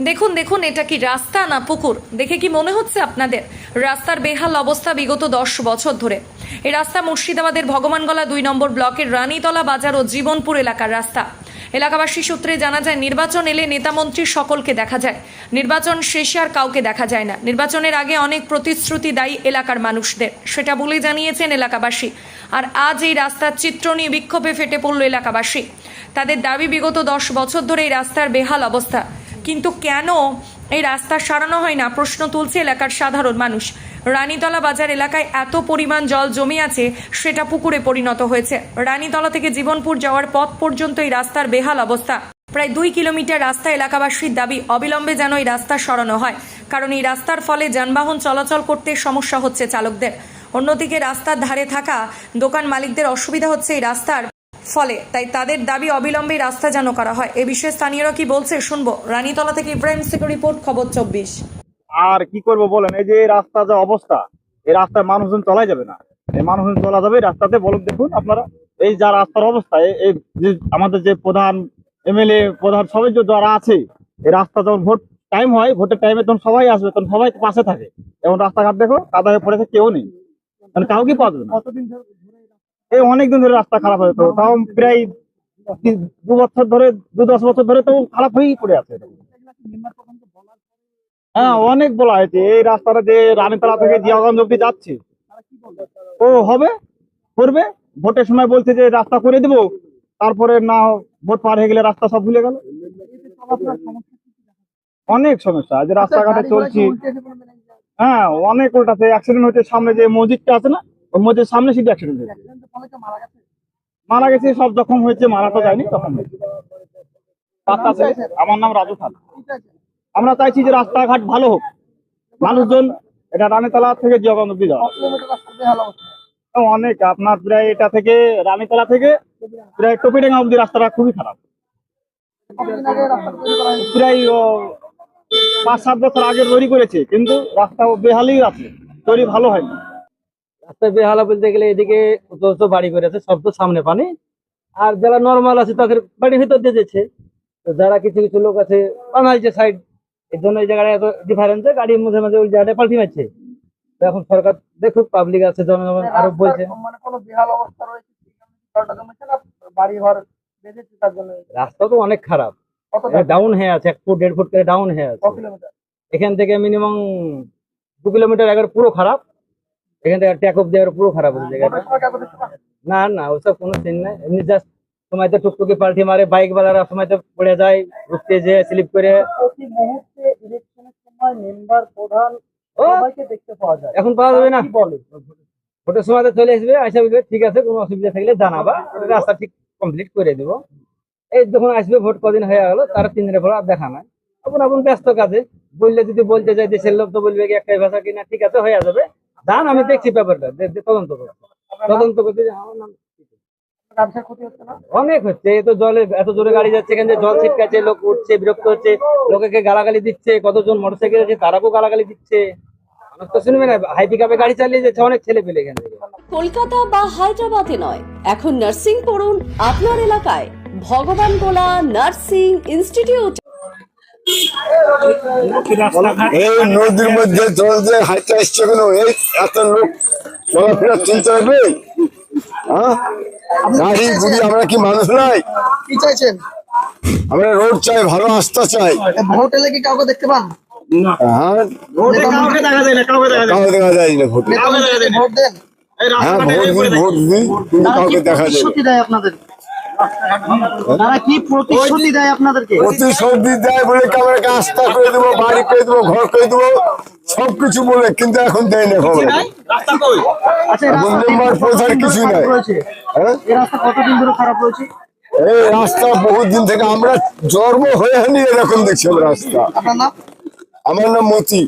দেখুন দেখুন, এটা কি রাস্তা না পুকুর? দেখে কি মনে হচ্ছে আপনাদের? রাস্তার বেহাল অবস্থা বিগত দশ বছর ধরে। এই রাস্তা মুর্শিদাবাদের ভগবানগলা দুই নম্বর ব্লকের রানীতলা বাজার ও জীবনপুর এলাকার রাস্তা। এলাকাবাসী সূত্রে জানা যায়, নির্বাচন এলে নেতামন্ত্রী সকলকে দেখা যায়। নির্বাচন শেষে আর কাউকে দেখা যায় না। নির্বাচনের আগে অনেক প্রতিশ্রুতি দায়ী এলাকার মানুষদের। সেটা বলে জানিয়েছেন এলাকাবাসী। আর আজ এই রাস্তার চিত্র নিয়ে বিক্ষোভে ফেটে পড়ল এলাকাবাসী। তাদের দাবি, বিগত দশ বছর ধরে এই রাস্তার বেহাল অবস্থা। কিন্তু কেন এই রাস্তা সারানো হয় না? প্রশ্ন তুলছে এলাকার সাধারণ মানুষ। রানীতলা বাজার এলাকায় এত পরিমাণ জল জমে আছে, সেটা পুকুরে পরিণত হয়েছে। রানীতলা থেকে জীবনপুর যাওয়ার পথ পর্যন্ত এই রাস্তার বেহাল অবস্থা। প্রায় দুই কিলোমিটার রাস্তা এলাকাবাসীর দাবি, অবিলম্বে যেন এই রাস্তা সরানো হয়। কারণ এই রাস্তার ফলে যানবাহন চলাচল করতে সমস্যা হচ্ছে চালকদের। অন্যদিকে রাস্তার ধারে থাকা দোকান মালিকদের অসুবিধা হচ্ছে এই রাস্তার ফলে তাই তাদের দাবি অবিলম্বে রাস্তা যেন করা হয়। এ বিষয়ে স্থানীয়রা কি বলছে শুনব। রানীতলা থেকে ইব্রাহিম সিকিউর রিপোর্ট খবর চব্বিশ। আর কি করব বলেন এই যে রাস্তা যে অবস্থা এই রাস্তায় মানুষজন চলাই যাবে না। এই মানুষজন চলা যাবে রাস্তাতে বলুন দেখুন আপনারা এই যা রাস্তার অবস্থা এই- এই যে আমাদের যে প্রধান এমএলএ প্রধান সবাই যে যারা আছে এই রাস্তা যখন ভোট টাইম হয় ভোটের টাইমে তখন সবাই আসবে তখন সবাই পাশে থাকে। এবং রাস্তাঘাট দেখো কাদা হয়ে পড়েছে কেউ নেই। মানে কাউকে পাওয়া যাবে না। এই অনেকদিন ধরে রাস্তা খারাপ হয়েছে তাও প্রায় দু বছর ধরে দু দশ বছর ধরে তো খারাপ হয়েই পড়ে আছে। হ্যাঁ অনেক বলা হয়েছে। এই রাস্তাটা যে রানীতলা থেকে জিয়াগঞ্জ অব্দি যাচ্ছে। ও হবে? করবে? ভোটের সময় বলছে যে রাস্তা করে দিব। তারপরে না ভোট পার হয়ে গেলে রাস্তা সব ভুলে গেল। অনেক সমস্যা। যে রাস্তাঘাটে চলছি। হ্যাঁ অনেক উল্টাতে অ্যাক্সিডেন্ট হচ্ছে সামনে যে মসজিদটা আছে না ওর মসজিদের সামনে সিটি অ্যাক্সিডেন্ট হয়েছে। মারা গেছে? সব যখন হয়েছে মারা তো যায়নি তখন আমার নাম রাজু খান আমরা চাইছি যে রাস্তাঘাট ভালো হোক। মানুষজন এটা রানীতলা থেকে জিয়াগঞ্জ অব্দি যাওয়া। অনেক আপনার প্রায় এটা থেকে রানীতলা থেকে প্রায় টপিডাঙ্গা অব্দি রাস্তাটা খুবই খারাপ। প্রায় পাঁচ সাত বছর আগে তৈরি করেছে কিন্তু রাস্তা বেহালই আছে তৈরি ভালো হয়নি। রাস্তায় বেহালা বলতে গেলে এদিকে বাড়ি করেছে সব তো সামনে পানি। আর যারা নর্মাল আছে তাদের বাড়ির ভিতর দিয়ে যেছে তো যারা কিছু কিছু লোক আছে বানাইছে সাইড এর জন্য এই জায়গাটা এত ডিফারেন্স গাড়ি মাঝে মাঝে ওই জায়গাটা পাল্টি মারছে। তো এখন সরকার দেখুক পাবলিক আছে জনগণ আরও বলছে মানে কোনো বেহাল অবস্থা রয়েছে জলটা জমেছে না? বাড়ি ঘর তার জন্য? রাস্তা তো অনেক খারাপ। ডাউন হয়ে আছে এক ফুট দেড় ফুট করে ডাউন হয়ে আছে। এখান থেকে মিনিমাম দু কিলোমিটার একবার পুরো খারাপ। এখান থেকে ট্যাক অফ দেওয়ার পুরো খারাপ হচ্ছে জায়গাটা। না না ওসব কোনো সিন নাই। এমনি জাস্ট সময় তো টুকটুকি পাল্টি মারে বাইক বালারা সময় তো পড়ে যায় উঠতে যে স্লিপ করে। প্রতি মুহূর্তে ইলেকশনের সময় মেম্বার প্রধান সবাইকে দেখতে পাওয়া যায়। এখন পাওয়া যাবে না। বলে? ভোটের সময় তো চলে আসবে আসে বলবে ঠিক আছে কোনো অসুবিধা থাকলে জানাবা রাস্তা ঠিক কমপ্লিট করে দেবো। এই যখন আসবে ভোট কদিন হয়ে গেল তার তিন দিনের পর আর দেখা নাই। এখন এখন ব্যস্ত কাজে। বললে যদি বলতে যাই দেশের লোক তো বলবে কি একটাই ভাষা কিনা ঠিক আছে হয়ে যাবে। দান আমি দেখছি ব্যাপারটা। তদন্ত করছি তদন্ত না? অনেক হচ্ছে এই তো জলে এত জোরে গাড়ি যাচ্ছে এখান থেকে জল ছিটকাচ্ছে লোক উঠছে বিরক্ত হচ্ছে লোকেকে গালাগালি দিচ্ছে কতজন মোটরসাইকেল আছে তারাকেও গালাগালি দিচ্ছে। শুনবে না হাই গাড়ি চালিয়ে যাচ্ছে অনেক ছেলে পেলে এখান। কলকাতা বা হায়দ্রাবাদে নয় এখন নার্সিং পড়ুন আপনার এলাকায়। ভগবান গোলা নার্সিং ইনস্টিটিউট। এই নদীর মধ্যে চলছে হাইটা এসছে কেন? এই এত লোক চলাফেরা চলতে হবে হ্যাঁ? গাড়ি গুড়ি আমরা কি মানুষ নাই কি চাইছেন? আমরা রোড চাই ভালো রাস্তা চাই। ভোট এলে কি কাউকে দেখতে পান? হ্যাঁ? কাউকে দেখা যায় না কাউকে দেখা যায় না। কাউকে দেখা যায় না ভোটে। দেন। হ্যাঁ ভোট দিই ভোট দিই কিন্তু কাউকে দেখা যায় দেয় আপনাদের? তারা কি প্রতিশ্রুতি দেয় আপনাদেরকে? প্রতিশ্রুতি দেয় বলে আমরা রাস্তা করে দেবো বাড়ি করে দেবো ঘর করে দেবো সবকিছু বলে কিন্তু এখন দেয় না খবর। আচ্ছা কিছুই নাই। হ্যাঁ? এই রাস্তা কতদিন ধরে খারাপ রয়েছে? এই রাস্তা বহুত দিন থেকে আমরা জন্ম হয়ে হয়নি এরকম দেখছি রাস্তা। আমার নাম মতি।